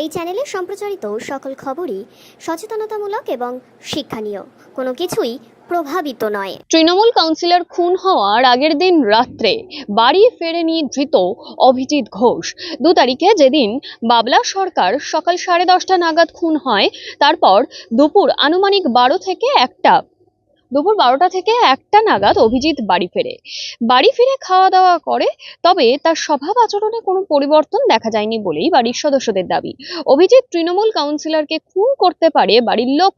এই চ্যানেলে সম্প্রচারিত সকল খবরই সচেতনতামূলক এবং শিক্ষণীয়। কোনো কিছুই প্রভাবিত নয়। তৃণমূল কাউন্সিলর খুন হওয়ার আগের দিন রাত্রে বাড়ি ফেরেনি ধৃত অভিজিৎ ঘোষ। দু তারিখে যেদিন বাবলা সরকার সকাল সাড়ে দশটা নাগাদ খুন হয়, তারপর দুপুর আনুমানিক বারো থেকে একটা দুপুর বারোটা থেকে একটা নাগাদ অভিজিৎ বাড়ি ফেরে। বাড়ি ফিরে খাওয়া দাওয়া করে, তবে তার স্বভাব আচরণে কোনো পরিবর্তন দেখা যায়নি বলেই বাড়ির সদস্যদের দাবি। অভিজিৎ তৃণমূল কাউন্সিলরকে খুন করতে পারে বাড়ির লোক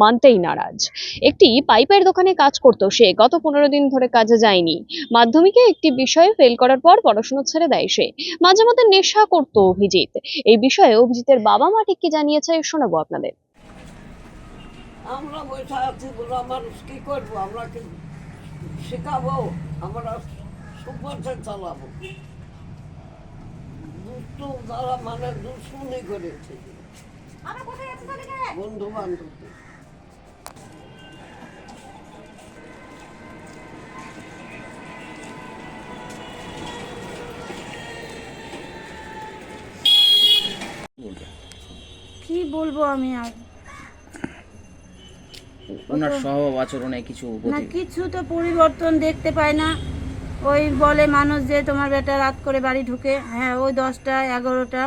মানতেই নারাজ। একটি পাইপের দোকানে কাজ করতো সে, গত পনেরো দিন ধরে কাজে যায়নি। মাধ্যমিকে একটি বিষয়ে ফেল করার পর পড়াশোনা ছেড়ে দেয় সে। মাঝে মধ্যে নেশা করত অভিজিৎ। এই বিষয়ে অভিজিতের বাবা মা ঠিক কি জানিয়েছে, শোনাবো আপনাদের। আমরা বসে আছি বলে মানুষ কি করব? আমরা কি শেখাবো? আমরা সুপারসে চালাবো। দুষ্টু যারা মানে দুশ্মনী করেছে। বন্ধু বান্ধব কি বলব আমি আর? ওনার স্বভাব আচরণে কিছু না কিছু তো পরিবর্তন দেখতে পাই না। ওই বলে মানুষ যে তোমার বেটা রাত করে বাড়ি ঢুকে। হ্যাঁ ওই দশটা এগারোটা।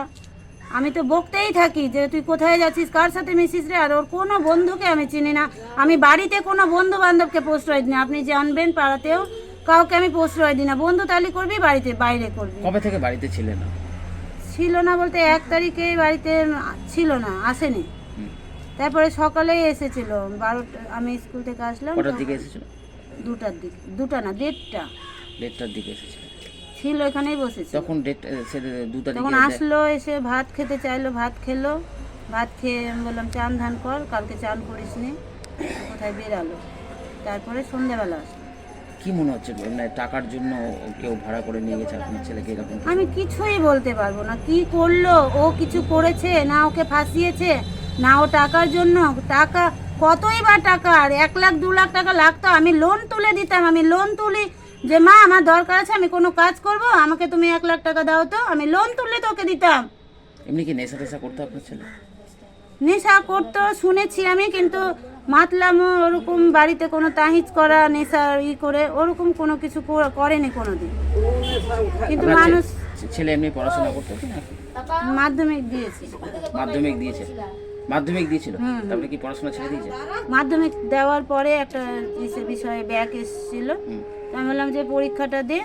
আমি তো বকতেই থাকি যে তুই কোথায় যাচ্ছিস কার সাথে মিশিস রে? আর ওর কোনো বন্ধুকে আমি চিনি না। আমি বাড়িতে কোনো বন্ধু বান্ধবকে প্রশ্রয় দিই না। আপনি জানবেন পাড়াতেও কাউকে আমি প্রশ্রয় দিই না। বন্ধু তালি করবি বাড়িতে বাইরে করবি। কবে থেকে বাড়িতে ছিলেন না? ছিল না বলতে এক তারিখে বাড়িতে ছিল না আসেনি। তারপরে সকালেই এসেছিল বারোটা আমি স্কুল থেকে আসলাম কটার দিকে এসেছিল? দুটার দিকে দুটা না দেড়টা। দেড়টার দিকে এসেছিল। ছিল এখানেই বসেছে তখন ডেট সে দু তখন আসলো এসে ভাত খেতে চাইলো ভাত খেলো। ভাত খেয়ে আমি বললাম চান ধান কর কালকে চান করিস নি কোথায় বেরালো? তারপরে সন্ধ্যেবেলা আসলো। কি মনে হচ্ছে? মানে টাকার জন্য কেউ ভাড়া করে নিয়ে গেছে আপনার ছেলেকে এরকম আমি কিছুই বলতে পারব না। কি করল? ও কিছু করেছে? না ওকে ফাঁসিয়েছে? না ও টাকার জন্য। টাকা কতই বা টাকা? আর এক লাখ দু লাখ টাকা লাগতো। আমি লোন তুলে দিতাম। আমি লোন তুলি যে মা আমার দরকার আছে আমি কোনো কাজ করব? আমাকে তুমি এক লাখ টাকা দাও তো। আমি লোন তুলে তোকে দিতাম। এমনি কি নেশা টেশা করতো আপনার ছেলে? নেশা করতো শুনেছি আমি কিন্তু মাতলামও ওরকম বাড়িতে কোনো তাহিজ করা নেশা ই করে ওরকম কোনো কিছু কর- করেনি কোনোদিন। কিন্তু মানুষ ছেলে এমনি পড়াশোনা করতো? মাধ্যমিক দিয়েছি। মাধ্যমিক দিয়েছে। মাধ্যমিক দিয়েছিল। তারপরে কি পড়াশোনা ছেড়ে দিয়েছে? মাধ্যমিক দেওয়ার পরে একটা বিষয়ে ব্যাক এসেছিল। তো আমি বললাম যে পরীক্ষাটা দে।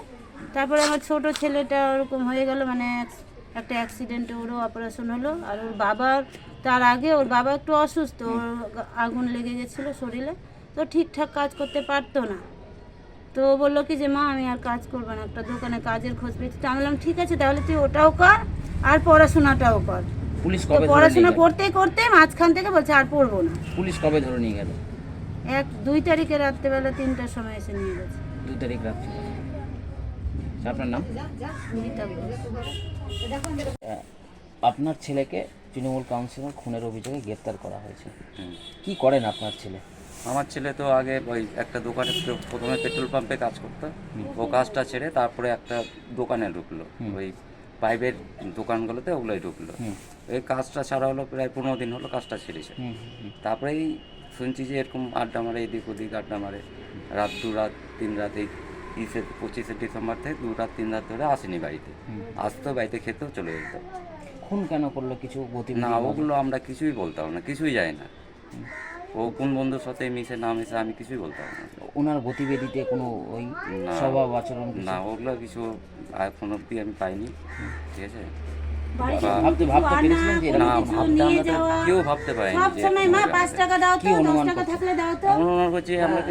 তারপরে আমার ছোট ছেলেটা ওরকম হয়ে গেল মানে একটা অ্যাক্সিডেন্টে ওরও অপারেশন হলো। আর ওর বাবার তার আগে ওর বাবা একটু অসুস্থ ওর আগুন লেগে গেছিল শরীরে। তো ঠিকঠাক কাজ করতে পারতো না। তো বলল কি যে মা আমি আর কাজ করব না একটা দোকানে কাজের খোঁজ পেয়েছি। তো আমি বললাম ঠিক আছে তাহলে তুই ওটাও কর আর পড়াশোনাটাও কর। পুলিশ কবে ধরে নিয়ে পড়াশোনা গেল? করতে করতে মাঝখান থেকে বলছে আর পড়ব না। পুলিশ কবে ধরে নিয়ে গেল? এক দুই তারিখে রাত্রেবেলা তিনটার সময় এসে নিয়ে গেছে। দুই তারিখ রাত্রি। আপনার নাম? গীতা ঘোষ। আহ, আপনার ছেলেকে তৃণমূল কাউন্সিলর খুনের অভিযোগে গ্রেপ্তার করা হয়েছে। কি করেন আপনার ছেলে? আমার ছেলে তো আগে ওই একটা দোকানে প্র- প্রথমে পেট্রোল পাম্পে কাজ করতো। ও কাজটা ছেড়ে তারপরে একটা দোকানে ঢুকলো। হুম। ওই পাইপের দোকানগুলোতে ওগুলোই ঢুকলো। এই কাজটা ছাড়া হলো প্রায় পনেরো দিন হলো কাজটা ছেড়েছে। তারপরেই শুনছি যে এরকম আড্ডা মারে এদিক ওদিক আড্ডা মারে। রাত দু রাত তিন রাত এই তিরিশে পঁচিশে ডিসেম্বর থেকে দু রাত তিন রাত ধরে আসেনি বাড়িতে। আসতো বাড়িতে খেতেও চলে যেত। খুন কেন করল কিছু গতি না ওগুলো আমরা কিছুই বলতাম না কিছুই যাই না। ও কোন বন্ধুর সাথে মিশে না মিশে আমি কিছুই বলতাম না। ওনার গতিবিধিতে কোনো ওই স্বভাব আচরণ না ওগুলো কিছু এখন অব্দি আমি পাইনি। ঠিক আছে? কোনো কেউ ভাবতে পারিনি কি অনুমান টাকা করছ? আমাকে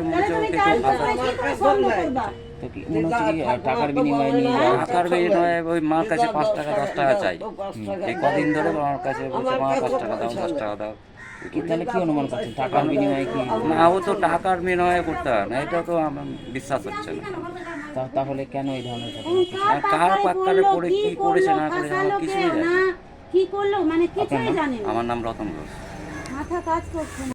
কি আহ, টাকার বিনিময়ে নিয়ে টাকার ওই মার কাছে পাঁচ টাকা দশ টাকা চাই। টাকা এই কদিন ধরে আমার কাছে বলছে মা পাঁচ টাকা দাও দশ টাকা দাও। তাহলে কি অনুমান করছেন টাকার বিনিময়ে কি? না ও তো টাকার বিনিময়ে করতে হয় না এটা তো আমার বিশ্বাস হচ্ছে না। তাহলে কেন এই ধরনের ঘটনা? কার পাক্কারে পড়ে কি করেছে না করে আমার কিছুই জানি। কি করল? মানে কিছুই জানি আমার নাম রতন ঘোষ। মাথা কাজ করছে